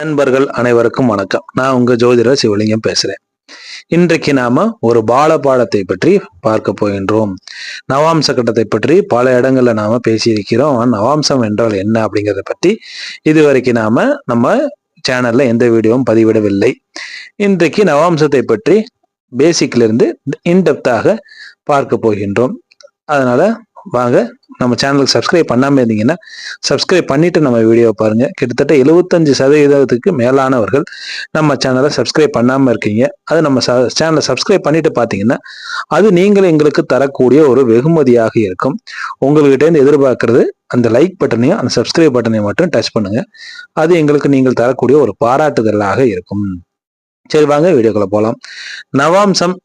நண்பர்கள் அனைவருக்கும் வணக்கம். நான் உங்க ஜோதிடர் சிவலிங்கம் பேசுறேன். இன்றைக்கு நாம ஒரு பால பாடத்தை பற்றி பார்க்க போகின்றோம். நவாம்ச கட்டத்தை பற்றி பல இடங்கள்ல நாம பேசியிருக்கிறோம். நவாம்சம் என்றால் என்ன அப்படிங்கிறத பற்றி இதுவரைக்கும் நாம நம்ம சேனல்ல எந்த வீடியோவும் பதிவிடவில்லை. இன்றைக்கு நவாம்சத்தை பற்றி பேசிக்ல இருந்து இன்டெப்தாக பார்க்க போகின்றோம். அதனால வாங்க நம்ம சேனலுக்கு சப்ஸ்கிரைப் பண்ணாமல் இருந்தீங்கன்னா சப்ஸ்கிரைப் பண்ணிட்டு நம்ம வீடியோ பாருங்க. கிட்டத்தட்ட எழுபத்தஞ்சு சதவீதத்துக்கு மேலானவர்கள் நம்ம சேனலை சப்ஸ்கிரைப் பண்ணாமல் இருக்கீங்க. அது நம்ம சேனலை சப்ஸ்கிரைப் பண்ணிட்டு பார்த்தீங்கன்னா அது நீங்கள் எங்களுக்கு தரக்கூடிய ஒரு வெகுமதியாக இருக்கும். உங்கள்கிட்டேருந்து எதிர்பார்க்கறது அந்த லைக் பட்டனையும் அந்த சப்ஸ்கிரைப் பட்டனையும் மட்டும் டச் பண்ணுங்கள் அது எங்களுக்கு நீங்கள் தரக்கூடிய ஒரு பாராட்டுதலாக இருக்கும். சரி வாங்க வீடியோக்குள்ளே போகலாம் நவாம்சம்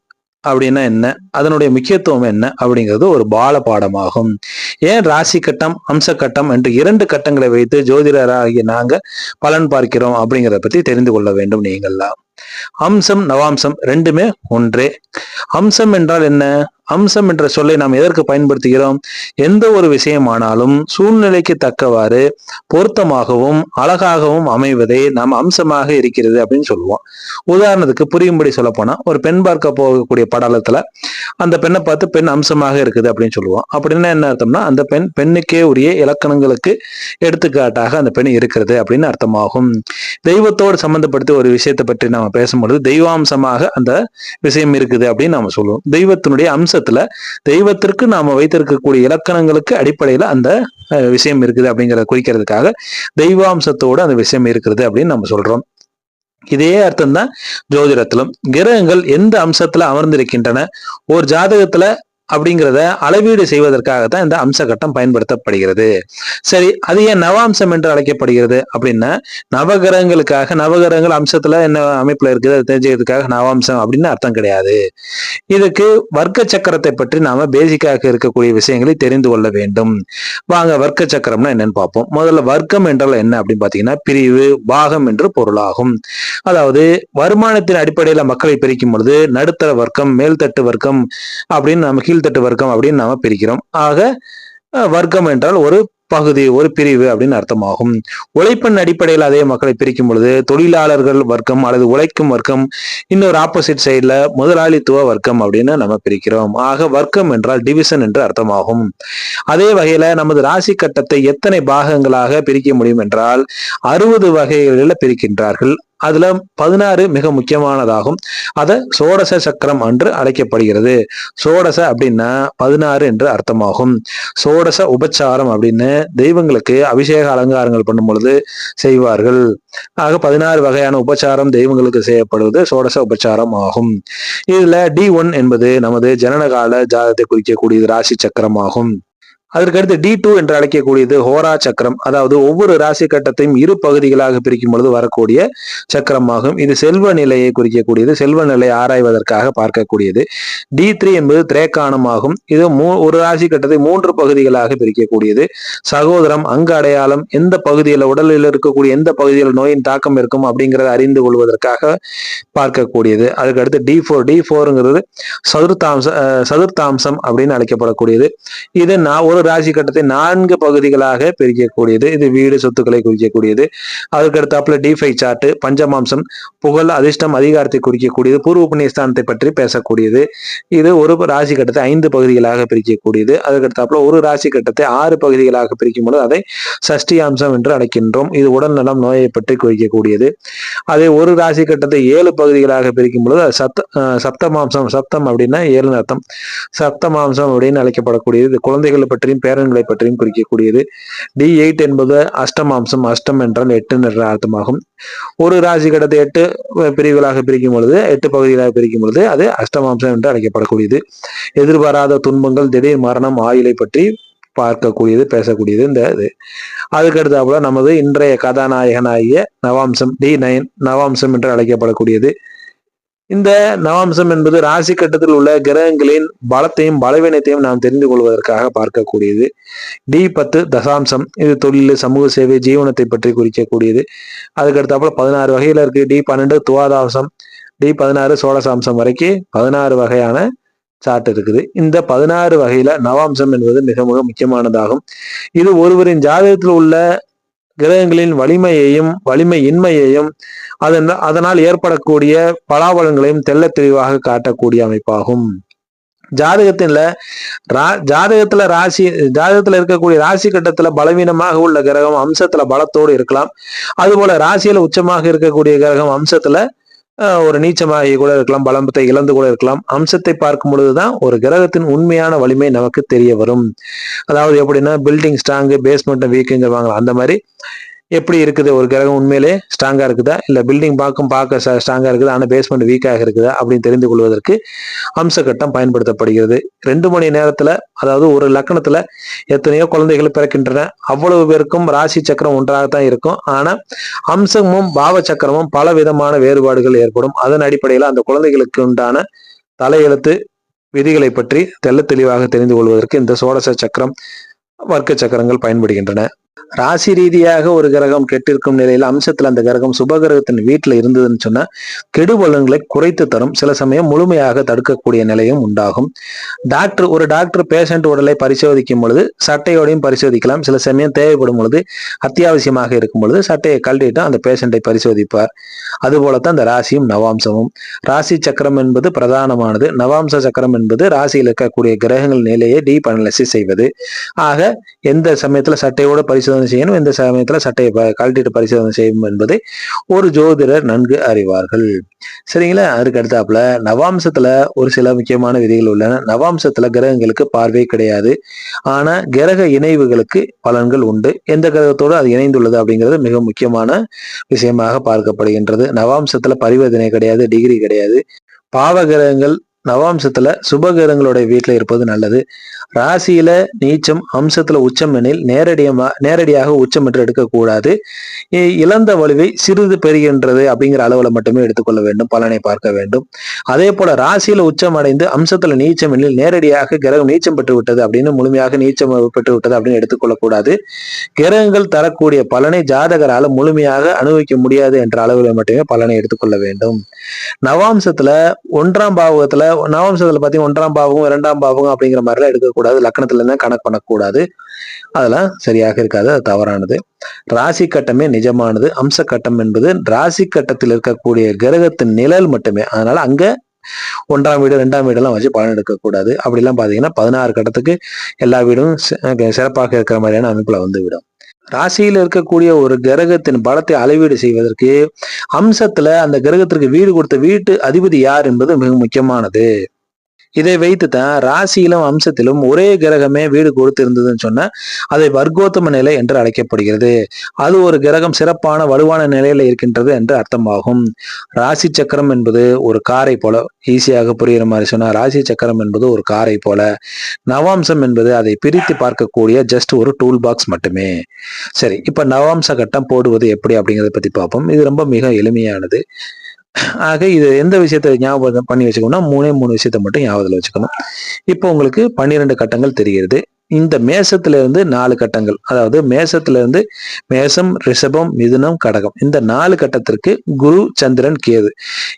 அப்படின்னா என்ன? அதனுடைய முக்கியத்துவம் என்ன? அப்படிங்கிறது ஒரு பால பாடமாகும். ஏன் ராசி கட்டம் அம்ச கட்டம் என்று இரண்டு கட்டங்களை வைத்து ஜோதிடராகிய நாங்க பலன் பார்க்கிறோம் அப்படிங்கிறத பத்தி தெரிந்து கொள்ள வேண்டும் நீங்கள்லாம். அம்சம் நவாம்சம் ரெண்டுமே ஒன்றே. அம்சம் என்றால் என்ன? அம்சம் என்ற சொல்லை நாம் எதற்கு பயன்படுத்துகிறோம்? எந்த ஒரு விஷயமானாலும் சூழ்நிலைக்கு தக்கவாறு பொருத்தமாகவும் அழகாகவும் அமைவதே நாம் அம்சமாக இருக்கிறது அப்படின்னு சொல்லுவோம். உதாரணத்துக்கு புரியும்படி சொல்ல போனா ஒரு பெண் பார்க்க போகக்கூடிய படலத்துல அந்த பெண்ணை பார்த்து பெண் அம்சமாக இருக்குது அப்படின்னு சொல்லுவோம். அப்படின்னா என்ன அர்த்தம்னா அந்த பெண் பெண்ணுக்கே உரிய இலக்கணங்களுக்கு எடுத்துக்காட்டாக அந்த பெண் இருக்கிறது அப்படின்னு அர்த்தமாகும். தெய்வத்தோடு சம்பந்தப்படுத்தி ஒரு விஷயத்தை பற்றி நாம பேசும்பொழுது தெய்வாம்சமாக அந்த விஷயம் இருக்குது அப்படின்னு நாம சொல்லுவோம். தெய்வத்தினுடைய அம்சத்துல தெய்வத்திற்கு நாம வைத்திருக்கக்கூடிய இலக்கணங்களுக்கு அடிப்படையில அந்த விஷயம் இருக்குது அப்படிங்கிறத குறிக்கிறதுக்காக தெய்வாம்சத்தோடு அந்த விஷயம் இருக்கிறது அப்படின்னு நம்ம சொல்றோம். இதே அர்த்தம் தான் ஜோதிடத்திலும். கிரகங்கள் எந்த அம்சத்துல அமர்ந்திருக்கின்றன? ஒரு ஜாதகத்துல அப்படிங்கிறத அளவீடு செய்வதற்காகத்தான் இந்த அம்ச கட்டம் பயன்படுத்தப்படுகிறது. சரி அது ஏன் நவாம்சம் என்று அழைக்கப்படுகிறது அப்படின்னா நவகிரகங்களுக்காக நவகிரகங்கள் அம்சத்துல என்ன அமைப்புல இருக்குது? அதை தெரிஞ்சுக்கிறதுக்காக நவாம்சம் அப்படின்னு அர்த்தம் கிடையாது. இதுக்கு வர்க்க சக்கரத்தை பற்றி நாம பேசிக்காக இருக்கக்கூடிய விஷயங்களை தெரிந்து கொள்ள வேண்டும். வாங்க வர்க்க சக்கரம்னா என்னன்னு பார்ப்போம். முதல்ல வர்க்கம் என்றால் என்ன அப்படின்னு பாத்தீங்கன்னா பிரிவு பாகம் என்று பொருளாகும். அதாவது வருமானத்தின் அடிப்படையில மக்களை பிரிக்கும் பொழுது நடுத்தர வர்க்கம் மேல்தட்டு வர்க்கம் அப்படின்னு நமக்கு கீழ்த்தட்டு வர்க்கம் அப்படின்னு நாம பிரிக்கிறோம். ஆக வர்க்கம் என்றால் ஒரு பகுதி ஒரு பிரிவு அப்படின்னு அர்த்தமாகும். உழைப்பின் அடிப்படையில் அதே மக்களை பிரிக்கும் பொழுது தொழிலாளர்கள் வர்க்கம் அல்லது உழைக்கும் வர்க்கம் இன்னொரு ஆப்போசிட் சைட்ல முதலாளித்துவ வர்க்கம் அப்படின்னு நம்ம பிரிக்கிறோம். ஆக வர்க்கம் என்றால் டிவிஷன் என்று அர்த்தமாகும். அதே வகையில நமது ராசி கட்டத்தை எத்தனை பாகங்களாக பிரிக்க முடியும் என்றால் அறுபது வகைகளில் பிரிக்கின்றார்கள். அதுல பதினாறு மிக முக்கியமானதாகும். அதை சோடச சக்கரம் என்று அழைக்கப்படுகிறது. சோடச அப்படின்னா பதினாறு என்று அர்த்தமாகும். சோடச உபச்சாரம் அப்படின்னு தெய்வங்களுக்கு அபிஷேக அலங்காரங்கள் பண்ணும் பொழுது செய்வார்கள். ஆக பதினாறு வகையான உபச்சாரம் தெய்வங்களுக்கு செய்யப்படுவது சோடச உபச்சாரம் ஆகும். இதுல டி ஒன் என்பது நமது ஜனனகால ஜாதத்தை குறிக்கக்கூடியது ராசி சக்கரம் ஆகும் அதற்கடுத்து டி டூ என்று அழைக்கக்கூடியது ஹோரா சக்கரம். அதாவது ஒவ்வொரு ராசி கட்டத்தையும் இரு பகுதிகளாக பிரிக்கும் பொழுது வரக்கூடிய சக்கரமாகும். இது செல்வ நிலையை குறிக்கக்கூடியது. செல்வ நிலை ஆராய்வதற்காக பார்க்கக்கூடியது. டி த்ரீ என்பது திரேக்கானமாகும் இது மூ ஒரு ராசி கட்டத்தை மூன்று பகுதிகளாக பிரிக்கக்கூடியது. சகோதரம் அங்கு அடையாளம் எந்த பகுதியில் உடலில் இருக்கக்கூடிய எந்த பகுதியில் நோயின் தாக்கம் இருக்கும் அப்படிங்கிறத அறிந்து கொள்வதற்காக பார்க்கக்கூடியது. அதுக்கடுத்து டி ஃபோர் டி ஃபோருங்கிறது சதுர்த்தாம்ச சதுர்த்தாம்சம் அப்படின்னு அழைக்கப்படக்கூடியது. இது நான் ஒரு ராசி கட்டத்தை நான்கு பகுதிகளாக பிரிக்கக்கூடியது. இது வீடு சொத்துக்களை குறிக்கக்கூடியது. அதுக்கடுத்தாப்புல டிஃபை ஃபைவ் சார்ட்டு பஞ்சமாம்சம் புகழ் அதிர்ஷ்டம் அதிகாரத்தை குறிக்கக்கூடியது பூர்வ புண்ணியஸ்தானத்தை பற்றி பேசக்கூடியது. இது ஒரு ராசி கட்டத்தை ஐந்து பகுதிகளாக பிரிக்கக்கூடியது. அதுக்கடுத்தாப்புல ஒரு ராசி கட்டத்தை ஆறு பகுதிகளாக பிரிக்கும் பொழுது அதை சஷ்டி அம்சம் என்று அழைக்கின்றோம். இது உடல் நலம் நோயை பற்றி குறிக்கக்கூடியது. அதே ஒரு ராசி கட்டத்தை ஏழு பகுதிகளாக பிரிக்கும் பொழுது சப்த சப்தமாம்சம் சப்தம் அப்படின்னா ஏழு அர்த்தம். சப்தமாம்சம் அப்படின்னு அழைக்கப்படக்கூடியது. குழந்தைகளை பற்றியும் பேரன்களை பற்றியும் குறிக்கக்கூடியது. டி எயிட் என்பது அஷ்டமாம்சம் அஷ்டம் என்றால் எட்டு என்ற அர்த்தமாகும். ஒரு ராசி கடத்தை எட்டு பிரிவுகளாக பிரிக்கும் பொழுது எட்டு பகுதிகளாக பிரிக்கும் பொழுது அது அஷ்டமாம்சம் என்று அழைக்கப்படக்கூடியது. எதிர்பாராத துன்பங்கள் திடீர் மரணம் ஆயுளை பற்றி பார்க்கக்கூடியது பேசக்கூடியது இந்த இது. அதுக்கடுத்தாப்புல நமது இன்றைய கதாநாயகனாகிய நவாம்சம் டி நயன் நவாம்சம் என்று அழைக்கப்படக்கூடியது. இந்த நவாம்சம் என்பது ராசி கட்டத்தில் உள்ள கிரகங்களின் பலத்தையும் பலவீனத்தையும் நாம் தெரிந்து கொள்வதற்காக பார்க்கக்கூடியது. டி பத்து தசாம்சம் இது தொழில் சமூக சேவை ஜீவனத்தை பற்றி குறிக்கக்கூடியது. அதுக்கடுத்தாப்புல பதினாறு வகையில இருக்கு. டி பன்னெண்டு துவாதாம்சம் டி பதினாறு சோழசாம்சம் வரைக்கும் பதினாறு வகையான சார்ட் இருக்குது. இந்த பதினாறு வகையில நவாம்சம் என்பது மிக மிக முக்கியமானதாகும். இது ஒருவரின் ஜாதகத்தில் உள்ள கிரகங்களின் வலிமையையும் வலிமை இன்மையையும் அதன் அதனால் ஏற்படக்கூடிய பலாபலங்களையும் தெள்ள தெளிவாக காட்டக்கூடிய அமைப்பாகும். ஜாதகத்தின்ல ரா ஜாதகத்துல ராசி ஜாதகத்துல இருக்கக்கூடிய ராசி கட்டத்துல பலவீனமாக உள்ள கிரகம் அம்சத்துல பலத்தோடு இருக்கலாம். அதுபோல ராசியில உச்சமாக இருக்கக்கூடிய கிரகம் அம்சத்துல ஒரு நீச்சமாகி கூட இருக்கலாம் பலம்பத்தை இழந்து கூட இருக்கலாம். அம்சத்தை பார்க்கும் பொழுதுதான் ஒரு கிரகத்தின் உண்மையான வலிமை நமக்கு தெரிய வரும். அதாவது எப்படின்னா பில்டிங் ஸ்ட்ராங்கு பேஸ்மெண்ட் வீக்குங்கிறவாங்க அந்த மாதிரி எப்படி இருக்குது? ஒரு கிரகம் உண்மையிலே ஸ்ட்ராங்காக இருக்குதா? இல்லை பில்டிங் பார்க்கும் பார்க்க ஸ்ட்ராங்காக இருக்குதா? ஆனால் பேஸ்மெண்ட் வீக்காக இருக்குதா? அப்படின்னு தெரிந்து கொள்வதற்கு அம்ச கட்டம் பயன்படுத்தப்படுகிறது. ரெண்டு மணி நேரத்தில் அதாவது ஒரு லக்கணத்தில் எத்தனையோ குழந்தைகள் பிறக்கின்றன. அவ்வளவு பேருக்கும் ராசி சக்கரம் ஒன்றாகத்தான் இருக்கும். ஆனால் அம்சமும் பாவ சக்கரமும் பல விதமான வேறுபாடுகள் ஏற்படும். அதன் அடிப்படையில் அந்த குழந்தைகளுக்கு உண்டான தலையெழுத்து விதிகளை பற்றி தெள்ள தெளிவாக தெரிந்து கொள்வதற்கு இந்த சோடச சக்கரம் வர்க்க சக்கரங்கள் பயன்படுகின்றன. ராசி ரீதியாக ஒரு கிரகம் கெட்டிருக்கும் நிலையில் அம்சத்தில் அந்த கிரகம் சுபகிரகத்தின் வீட்டில் இருந்ததுன்னு சொன்னா கெடுபலன்களை குறைத்து தரும். சில சமயம் முழுமையாக தடுக்கக்கூடிய நிலையும் உண்டாகும். டாக்டர் ஒரு டாக்டர் பேஷண்ட் உடலை பரிசோதிக்கும் பொழுது சட்டையோடையும் பரிசோதிக்கலாம். சில சமயம் தேவைப்படும் பொழுது அத்தியாவசியமாக இருக்கும் பொழுது சட்டையை கழட்டிட்டு அந்த பேஷண்டை பரிசோதிப்பார். அதுபோலத்தான் அந்த ராசியும் நவாம்சமும். ராசி சக்கரம் என்பது பிரதானமானது. நவாம்ச சக்கரம் என்பது ராசியில் இருக்கக்கூடிய கிரகங்கள் நிலையை டீப் அனலிசிஸ் செய்வது. ஆக எந்த சமயத்தில் சட்டையோட பரிசோதனை செய்யணும். எந்த சமயத்துல சட்டையை கழட்டிட்டு பரிசோதனை செய்யும் என்பதை ஒரு ஜோதிடர் நன்கு அறிவார்கள். சரிங்களா? அதுக்கு அடுத்தாப்புல நவாம்சத்துல ஒரு சில முக்கியமான விதிகள் உள்ளன. நவாம்சத்துல கிரகங்களுக்கு பார்வை கிடையாது. ஆனா கிரக இணைவுகளுக்கு பலன்கள் உண்டு. எந்த கிரகத்தோடு அது இணைந்துள்ளது அப்படிங்கிறது மிக முக்கியமான விஷயமாக பார்க்கப்படுகின்றது. நவாம்சத்துல பரிவர்த்தனை கிடையாது டிகிரி கிடையாது. பாவ கிரகங்கள் நவாம்சத்துல சுப கிரகங்களுடைய வீட்டுல இருப்பது நல்லது. ராசியில நீச்சம் அம்சத்துல உச்சம் எனில் நேரடியமா நேரடியாக உச்சம் என்று எடுக்கக்கூடாது இழந்த வலுவை சிறிது பெறுகின்றது அப்படிங்கிற அளவுல மட்டுமே எடுத்துக்கொள்ள வேண்டும் பலனை பார்க்க வேண்டும். அதே போல ராசியில உச்சம் அடைந்து அம்சத்துல நீச்சம் எனில் நேரடியாக கிரகம் நீச்சம் பெற்று விட்டது அப்படின்னு முழுமையாக நீச்சம் பெற்று விட்டது அப்படின்னு எடுத்துக்கொள்ளக்கூடாது கிரகங்கள் தரக்கூடிய பலனை ஜாதகரால முழுமையாக அனுபவிக்க முடியாது என்ற அளவில் மட்டுமே பலனை எடுத்துக்கொள்ள வேண்டும். நவாம்சத்துல ஒன்றாம் பாவகத்துல நவாம்சத்துல பாத்தீங்கன்னா ஒன்றாம் பாவகம் இரண்டாம் பாவகம் அப்படிங்கிற மாதிரிலாம் எடுக்கக்கூடாது. லக்னத்துல இருந்தா கணக்கு பண்ணக்கூடாது. அதெல்லாம் சரியாக இருக்காது. அது தவறானது. ராசி கட்டமே நிஜமானது. அம்ச கட்டம் என்பது ராசி கட்டத்தில் இருக்கக்கூடிய கிரகத்தின் நிழல் மட்டுமே. அதனால அங்க ஒன்றாம் வீடு ரெண்டாம் வீடெல்லாம் வச்சு பலன் எடுக்கக்கூடாது. அப்படிலாம் பாத்தீங்கன்னா பதினாறு கட்டத்துக்கு எல்லா வீடும் சிறப்பாக இருக்கிற மாதிரியான அமைப்புல வந்து விடும் ராசியில் இருக்கக்கூடிய ஒரு கிரகத்தின் பலத்தை அளவீடு செய்வதற்கு அம்சத்துல அந்த கிரகத்திற்கு வீடு கொடுத்த வீட்டு அதிபதி யார் என்பது மிக முக்கியமானது. இதை வைத்து தான் ராசியிலும் அம்சத்திலும் ஒரே கிரகமே வீடு கொடுத்து இருந்ததுன்னு சொன்னா அதை வர்க்கோத்தம நிலை என்று அழைக்கப்படுகிறது. அது ஒரு கிரகம் சிறப்பான வலுவான நிலையில இருக்கின்றது என்று அர்த்தமாகும். ராசி சக்கரம் என்பது ஒரு காரை போல ஈஸியாக புரியுற மாதிரி சொன்னா ராசி சக்கரம் என்பது ஒரு காரை போல. நவாம்சம் என்பது அதை பிரித்து பார்க்கக்கூடிய ஜஸ்ட் ஒரு டூல் பாக்ஸ் மட்டுமே. சரி இப்ப நவாம்ச கட்டம் போடுவது எப்படி அப்படிங்கறத பத்தி பார்ப்போம். இது ரொம்ப மிக எளிமையானது. ஆக இது எந்த விஷயத்தை ஞாபகம் பண்ணி வச்சுக்கணும்னா மூணே மூணு விஷயத்தை மட்டும் ஞாபகத்தில் வச்சுக்கணும். இப்போ உங்களுக்கு பன்னிரெண்டு கட்டங்கள் தெரிகிறது. இந்த மேசத்துல இருந்து நாலு கட்டங்கள் அதாவது மேசத்துல இருந்து மேசம் ரிஷபம் மிதுனம் கடகம். இந்த நாலு கட்டத்திற்கு குரு சந்திரன் கேது.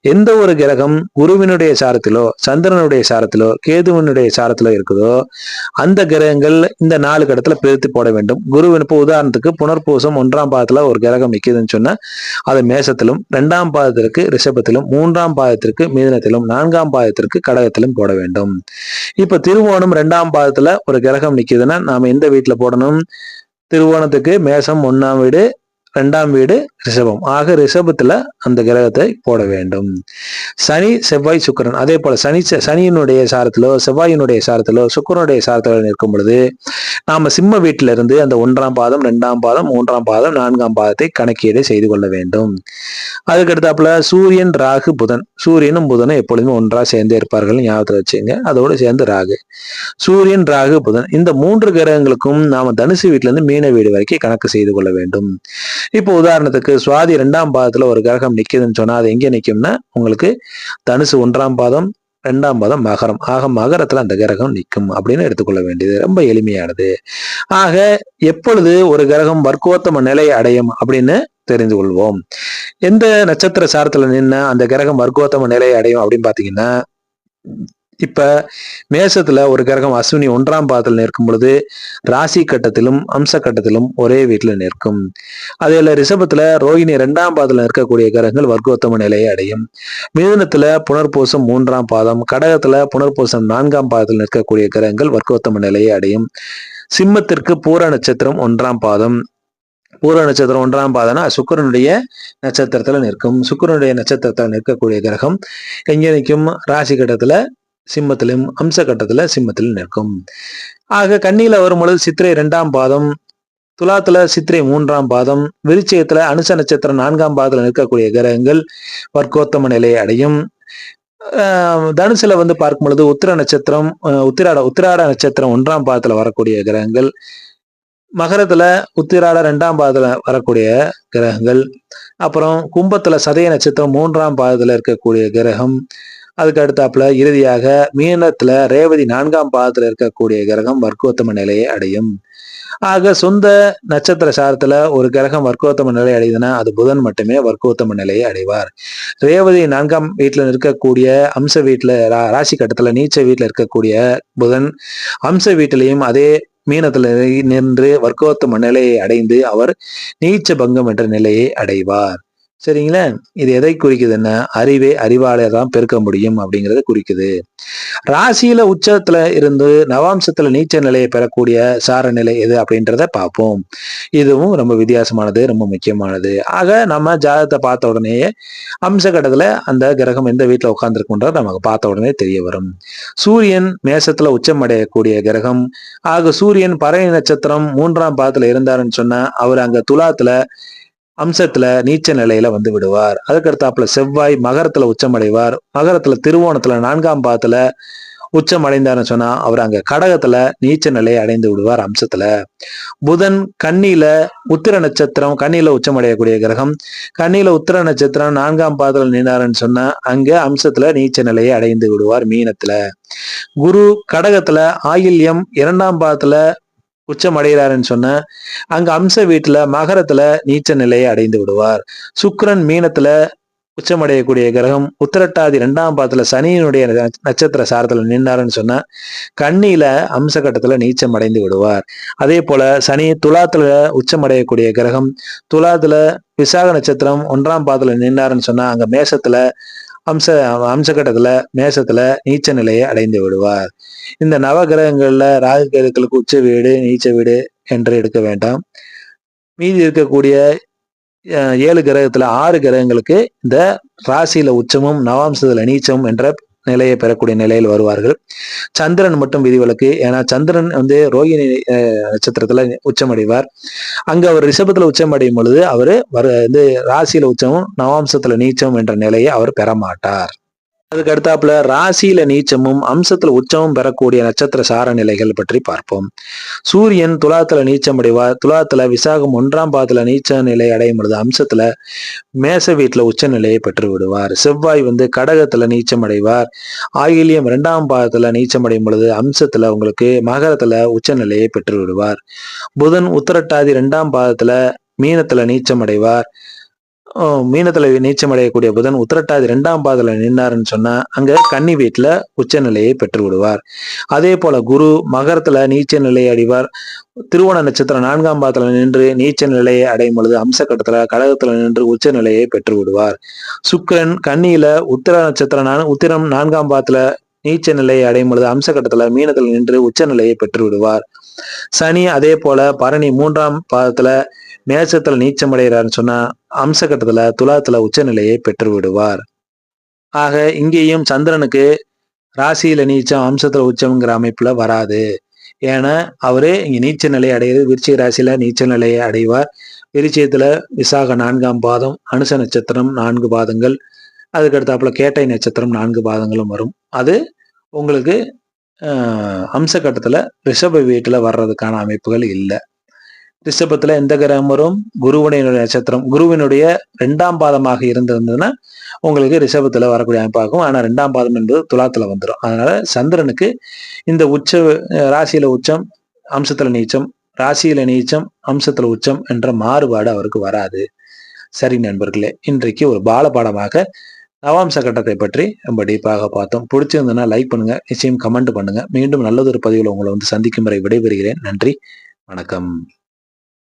எந்த ஒரு கிரகம் குருவினுடைய சாரத்திலோ சந்திரனுடைய சாரத்திலோ கேதுவினுடைய சாரத்திலோ இருக்குதோ அந்த கிரகங்கள் இந்த நாலு கட்டத்துல பிரித்து போட வேண்டும். குருவின் இப்போ உதாரணத்துக்கு புனர்பூசம் ஒன்றாம் பாதத்துல ஒரு கிரகம் நிற்கிதுன்னு சொன்னா அது மேசத்திலும் ரெண்டாம் பாதத்திற்கு ரிஷபத்திலும் மூன்றாம் பாதத்திற்கு மிதுனத்திலும் நான்காம் பாதத்திற்கு கடகத்திலும் போட வேண்டும். இப்ப திருவோணம் ரெண்டாம் பாதத்துல ஒரு கிரகம் நிக்குதுன்னா நாம எந்த வீட்டில் போடணும்? திருவோணத்துக்கு மேசம் ஒன்றாம் வீடு ரெண்டாம் வீடு ரிஷபம். ஆக ரிஷபத்துல அந்த கிரகத்தை போட வேண்டும். சனி செவ்வாய் சுக்கிரன். அதே போல சனி சனியினுடைய சாரத்திலோ செவ்வாயினுடைய சாரத்திலோ சுக்கிரனுடைய சாரத்திலோ நிற்கும் பொழுது நாம சிம்ம வீட்டில இருந்து அந்த ஒன்றாம் பாதம் ரெண்டாம் பாதம் மூன்றாம் பாதம் நான்காம் பாதத்தை கணக்கீடு செய்து கொள்ள வேண்டும். அதுக்கடுத்தாப்புல சூரியன் ராகு புதன். சூரியனும் புதனும் எப்பொழுதுமே ஒன்றா சேர்ந்தே இருப்பார்கள். ஞாபகத்தில் வச்சுங்க அதோடு சேர்ந்து ராகு. சூரியன் ராகு புதன். இந்த மூன்று கிரகங்களுக்கும் நாம தனுசு வீட்டுல இருந்து மீன வீடு வரைக்கும் கணக்கு செய்து கொள்ள வேண்டும். இப்போ உதாரணத்துக்கு சுவாதி ரெண்டாம் பாதத்துல ஒரு கிரகம் நிக்குதுன்னு சொன்னா அது எங்க நிக்கும்னா உங்களுக்கு தனுசு ஒன்றாம் பாதம் ரெண்டாம் பாதம் மகரம். ஆக மகரத்துல அந்த கிரகம் நிற்கும் அப்படின்னு எடுத்துக்கொள்ள வேண்டியது. ரொம்ப எளிமையானது. ஆக எப்பொழுது ஒரு கிரகம் வர்க்கோத்தம நிலை அடையும் அப்படின்னு தெரிந்து கொள்வோம். எந்த நட்சத்திர சாரத்துல நின்று அந்த கிரகம் வர்க்கோத்தம நிலை அடையும் அப்படின்னு பாத்தீங்கன்னா இப்ப மேசத்துல ஒரு கிரகம் அஸ்வினி ஒன்றாம் பாதத்தில் நிற்கும் பொழுது ராசி கட்டத்திலும் அம்ச கட்டத்திலும் ஒரே வீட்டில் நிற்கும். அதே ரிஷபத்துல ரோஹிணி இரண்டாம் பாதத்தில் நிற்கக்கூடிய கிரகங்கள் வர்க்கோத்தம நிலையை அடையும். மிதனத்துல புனர்பூசம் மூன்றாம் பாதம் கடகத்துல புனர்பூசம் நான்காம் பாதத்தில் நிற்கக்கூடிய கிரகங்கள் வர்க்கோத்தம நிலையை அடையும். சிம்மத்திற்கு பூர நட்சத்திரம் ஒன்றாம் பாதம். பூர நட்சத்திரம் ஒன்றாம் பாதம்னா சுக்கரனுடைய நட்சத்திரத்துல நிற்கும். சுக்கரனுடைய நட்சத்திரத்தில் நிற்கக்கூடிய கிரகம் எங்கே நிற்கும்? ராசி கட்டத்துல சிம்மத்திலும் அம்ச கட்டத்துல சிம்மத்திலும் நிற்கும். ஆக கண்ணியில வரும் பொழுது சித்திரை இரண்டாம் பாதம் துலாத்துல சித்திரை மூன்றாம் பாதம் விருச்சயத்துல அனுச நட்சத்திரம் நான்காம் பாதத்துல நிற்கக்கூடிய கிரகங்கள் வர்க்கோத்தம நிலையை அடையும். தனுசுல வந்து பார்க்கும் பொழுது உத்திர நட்சத்திரம் உத்திராட உத்திராட நட்சத்திரம் ஒன்றாம் பாதத்துல வரக்கூடிய கிரகங்கள் மகரத்துல உத்திராட ரெண்டாம் பாதத்துல வரக்கூடிய கிரகங்கள் அப்புறம் கும்பத்துல சதய நட்சத்திரம் மூன்றாம் பாதத்துல இருக்கக்கூடிய கிரகம் அதுக்கு அடுத்தாப்புல இறுதியாக மீனத்துல ரேவதி நான்காம் பாதத்துல இருக்கக்கூடிய கிரகம் வர்க்கோத்தம நிலையை அடையும். ஆக சொந்த நட்சத்திர சாரத்துல ஒரு கிரகம் வர்க்கோத்தம நிலை அடையுதுன்னா அது புதன் மட்டுமே வர்க்கோத்தம நிலையை அடைவார். ரேவதி நான்காம் வீட்டுல இருக்கக்கூடிய அம்ச வீட்டுல ராசி கட்டத்துல நீச்ச வீட்டுல இருக்கக்கூடிய புதன் அம்ச வீட்டிலையும் அதே மீனத்துல நின்று வர்க்கோத்தம நிலையை அடைந்து அவர் நீச்ச பங்கம் என்ற நிலையை அடைவார். சரிங்களா? இது எதை குறிக்குதுன்னா அறிவே அறிவாலே தான் பெருக்க முடியும் அப்படிங்கிறத குறிக்குது. ராசியில உச்சத்துல இருந்து நவாம்சத்துல நீச்ச நிலையை பெறக்கூடிய சார நிலை எது அப்படின்றத பார்ப்போம். இதுவும் ரொம்ப வித்தியாசமானது ரொம்ப முக்கியமானது. ஆக நம்ம ஜாதகத்தை பார்த்த உடனேயே அம்ச கட்டத்துல அந்த கிரகம் எந்த வீட்டுல உட்கார்ந்துருக்குன்றது நமக்கு பார்த்த உடனே தெரிய வரும். சூரியன் மேசத்துல உச்சம் அடையக்கூடிய கிரகம். ஆக சூரியன் பறை நட்சத்திரம் மூன்றாம் பாதத்துல இருந்தாருன்னு சொன்னா அவர் அங்க துலாத்துல அம்சத்துல நீச்ச நிலையில வந்து விடுவார். அதுக்கடுத்தாப்புல செவ்வாய் மகரத்துல உச்சமடைவார். மகரத்துல திருவோணத்துல நான்காம் பாதத்துல உச்சம் அடைந்தார்னு சொன்னா அவர் அங்க கடகத்துல நீச்ச நிலையை அடைந்து விடுவார் அம்சத்துல. புதன் கண்ணில உத்திர நட்சத்திரம் கண்ணில உச்சமடையக்கூடிய கிரகம். கண்ணில உத்திர நட்சத்திரம் நான்காம் பாதத்துல நின்றாருன்னு சொன்னா அங்க அம்சத்துல நீச்ச நிலையை அடைந்து விடுவார் மீனத்துல. குரு கடகத்துல ஆயில்யம் இரண்டாம் பாதத்துல உச்சம் அடைகிறாருன்னு சொன்ன அங்க அம்ச வீட்டுல மகரத்துல நீச்ச நிலையை அடைந்து விடுவார். சுக்கரன் மீனத்துல உச்சமடையக்கூடிய கிரகம் உத்திரட்டாதி ரெண்டாம் பாதத்துல சனியினுடைய நட்சத்திர சாரத்துல நின்றாருன்னு சொன்னா கண்ணியில அம்ச கட்டத்துல நீச்சம் அடைந்து விடுவார். அதே போல சனி துலாத்துல உச்சமடையக்கூடிய கிரகம் துலாத்துல விசாக நட்சத்திரம் ஒன்றாம் பாதத்துல நின்றாருன்னு சொன்னா அங்க மேசத்துல அம்ச அம்சகட்டத்துல மேசத்துல நீச்ச நிலையை அடைந்து விடுவார். இந்த நவ கிரகங்கள்ல ராகுகளுக்கு உச்ச வீடு நீச்ச வீடு என்று எடுக்க வேண்டாம். மீதி இருக்கக்கூடிய ஏழு கிரகத்துல ஆறு கிரகங்களுக்கு இந்த ராசியில உச்சமும் நவாம்சத்துல நீச்சமும் என்ற நிலையை பெறக்கூடிய நிலையில் வருவார்கள். சந்திரன் மட்டும் விதிவிலக்கு. ஏன்னா சந்திரன் வந்து ரோகிணி நட்சத்திரத்துல உச்சமடைவார். அங்க அவர் ரிஷபத்துல உச்சமடையும் பொழுது அவரு வந்து ராசியில உச்சமும் நவாம்சத்துல நீச்சம் என்ற நிலையை அவர் பெற மாட்டார். அதுக்கு அடுத்தாப்புல ராசியில நீச்சமும் அம்சத்துல உச்சமும் பெறக்கூடிய நட்சத்திர சார நிலைகள் பற்றி பார்ப்போம். சூரியன் துலாத்துல நீச்சம் அடைவார். துலாத்துல விசாகம் ஒன்றாம் பாதத்துல நீச்ச நிலை அடையும் பொழுது அம்சத்துல மேச வீட்டுல உச்ச நிலையை பெற்று விடுவார். செவ்வாய் வந்து கடகத்துல நீச்சம் அடைவார். ஆயிலியம் இரண்டாம் பாதத்துல நீச்சம் அடையும் பொழுது அம்சத்துல உங்களுக்கு மகரத்துல உச்ச நிலையை பெற்று விடுவார். புதன் உத்தரட்டாதி இரண்டாம் பாதத்துல மீனத்துல நீச்சம் அடைவார். மீனத்துல நீச்சம் அடையக்கூடிய புதன் உத்திரட்டாதி இரண்டாம் பாதல நின்னாருன்னு சொன்னா அங்க கன்னி வீட்டில் உச்ச நிலையை பெற்று விடுவார் அதே போல குரு மகரத்துல நீச்ச நிலையை அடைவார். திருவோண நட்சத்திரம் நான்காம் பாதத்துல நின்று நீச்ச நிலையை அடையும் பொழுது அம்சக்கட்டத்தில் கடகத்துல நின்று உச்ச நிலையை பெற்று விடுவார் சுக்கரன் கன்னியில உத்திர நட்சத்திரம் உத்திரம் நான்காம் பாதத்துல நீச்ச நிலையை அடையும் பொழுது அம்சக்கட்டத்தில் மீனத்தில் நின்று உச்ச நிலையை பெற்று விடுவார் சனி அதே போல பரணி மூன்றாம் பாதத்துல மேசத்துல நீச்சம் அடைகிறாருன்னு சொன்னா அம்சகட்டத்துல துலாத்துல உச்சநிலையை பெற்று விடுவார் ஆக இங்கேயும் சந்திரனுக்கு ராசியில நீச்சம் அம்சத்துல உச்சம்ங்கிற அமைப்புல வராது. ஏன்னா அவரு இங்க நீச்ச நிலையை அடையுது விருச்சிக ராசியில நீச்ச நிலையை அடைவார். விருச்சியத்துல விசாக நான்காம் பாதம் அனுச நட்சத்திரம் நான்கு பாதங்கள் அதுக்கடுத்தாப்புல கேட்டை நட்சத்திரம் நான்கு பாதங்களும் வரும். அது உங்களுக்கு அம்ச கட்டத்துல ரிஷப வீட்டுல வர்றதுக்கான அமைப்புகள் இல்லை. ரிஷபத்துல எந்த கிரகம் வரும் குருவனுடைய நட்சத்திரம் குருவினுடைய ரெண்டாம் பாதமாக இருந்திருந்ததுன்னா உங்களுக்கு ரிஷபத்துல வரக்கூடிய அமைப்பாகும் ஆனா ரெண்டாம் பாதம் என்பது துலாத்துல வந்துடும் அதனால சந்திரனுக்கு இந்த உச்ச ராசியில உச்சம் அம்சத்துல நீச்சம் ராசியில நீச்சம் அம்சத்துல உச்சம் என்ற மாறுபாடு அவருக்கு வராது. சரி நண்பர்களே இன்றைக்கு ஒரு பால பாடமாக நவாம்ச கட்டத்தை பற்றி ரொம்ப டீப்பாக பார்த்தோம். பிடிச்சிருந்ததுன்னா லைக் பண்ணுங்க நிச்சயம் கமெண்ட் பண்ணுங்க. மீண்டும் நல்லதொரு பதிவில் உங்களை வந்து சந்திக்கும் வரை விடைபெறுகிறேன். நன்றி வணக்கம்.